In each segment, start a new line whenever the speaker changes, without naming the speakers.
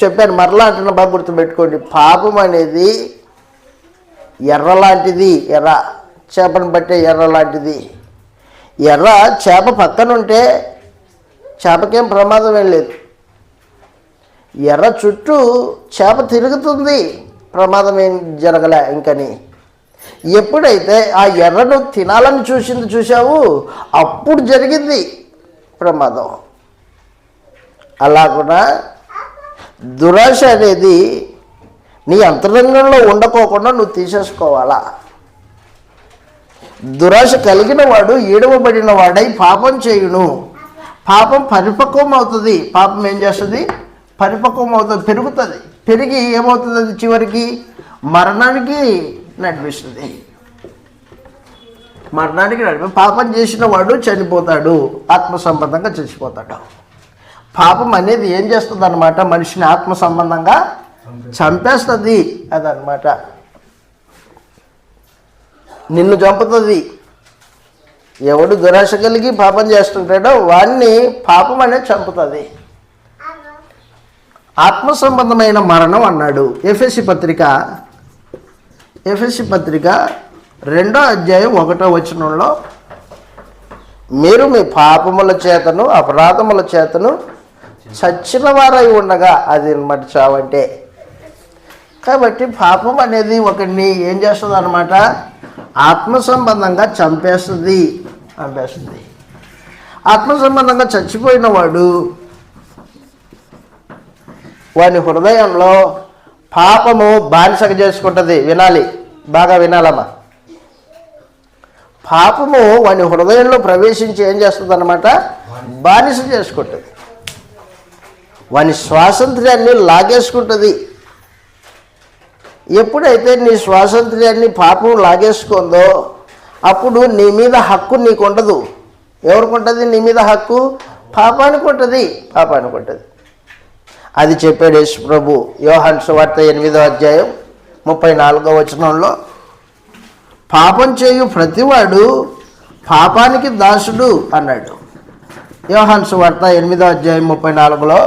చెప్పాను మరలా అంటున్న బాబు గుర్తుపెట్టుకోండి. పాపం అనేది ఎర్ర లాంటిది ఎర్ర చేపను బట్టే ఎర్ర లాంటిది. ఎర్ర చేప పక్కన ఉంటే చేపకేం ప్రమాదం ఏం లేదు. ఎర్ర చుట్టూ చేప తిరుగుతుంది ప్రమాదం ఏం జరగలే ఇంకని. ఎప్పుడైతే ఆ ఎర్రను తినాలని చూసింది చూసావు అప్పుడు జరిగింది ప్రమాదం. అలా కూడా దురాశ అనేది నీ అంతరంగంలో ఉండకోకుండా నువ్వు తీసేసుకోవాలా? దురాశ కలిగిన వాడు ఏడవబడిన వాడై పాపం చేయును. పాపం పరిపక్వం అవుతుంది. పాపం ఏం చేస్తుంది? పరిపక్వం అవుతుంది పెరుగుతుంది. పెరిగి ఏమవుతుంది అది చివరికి? మరణానికి నడిపిస్తుంది. మరణానికి నడిపి పాపం చేసిన వాడు చనిపోతాడు ఆత్మ సంబంధంగా చచ్చిపోతాడు. పాపం అనేది ఏం చేస్తుంది అనమాట మనిషిని ఆత్మ సంబంధంగా చంపేస్తుంది అదనమాట నిన్ను చంపుతుంది. ఎవడు దురాశ కలిగి పాపం చేస్తుంటాడో వాడిని పాపం అనేది చంపుతుంది. ఆత్మ సంబంధమైన మరణం అన్నాడు. ఎఫ్ఎస్సి పత్రిక ఎఫ్ఎస్సి పత్రిక రెండో అధ్యాయం ఒకటో వచనంలో మీరు మీ పాపముల చేతను అపరాధముల చేతను చచ్చిన వారై ఉండగా అది అనమాట చావంటే కాబట్టి పాపం అనేది ఒకరిని ఏం చేస్తుంది అనమాట ఆత్మ సంబంధంగా చంపేస్తుంది చంపేస్తుంది. ఆత్మ సంబంధంగా చచ్చిపోయిన వాడు వాని హృదయంలో పాపము బానిసగ చేసుకుంటుంది. వినాలి. బాగా వినాలమ్మా. పాపము వాని హృదయంలో ప్రవేశించి ఏం చేస్తుంది అనమాట బానిస చేసుకుంటుంది. వాని స్వాతంత్ర్యాన్ని లాగేసుకుంటుంది. ఎప్పుడైతే నీ స్వాతంత్ర్యాన్ని పాపం లాగేసుకుందో అప్పుడు నీ మీద హక్కు నీకు ఉండదు ఎవరికి ఉంటుంది? నీ మీద హక్కు పాపానికి ఉంటుంది. పాపానికి ఉంటుంది. అది చెప్పాడు యేసు ప్రభు యోహాన్ సువార్త ఎనిమిదో అధ్యాయం ముప్పై నాలుగో వచనంలో. పాపం చేయు ప్రతివాడు పాపానికి దాసుడు అన్నాడు. యోహాన్ సువార్త ఎనిమిదో అధ్యాయం ముప్పై నాలుగులో.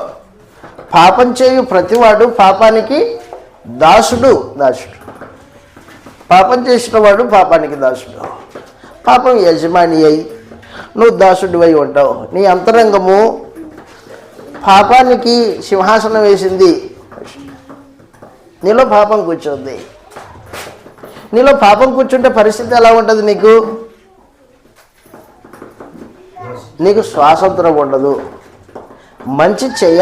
పాపం చేయు ప్రతివాడు పాపానికి దాసుడు దాసుడు. పాపం చేసిన వాడు పాపానికి దాసుడు. పాపం యజమాని అయి నువ్వు దాసుడు అయి ఉంటావు. నీ అంతరంగము పాపానికి సింహాసనం వేసింది. నీలో పాపం కూర్చుంది. నీలో పాపం కూర్చుంటే పరిస్థితి ఎలా ఉంటుంది నీకు? నీకు స్వాతంత్రం ఉండదు. మంచి చేయ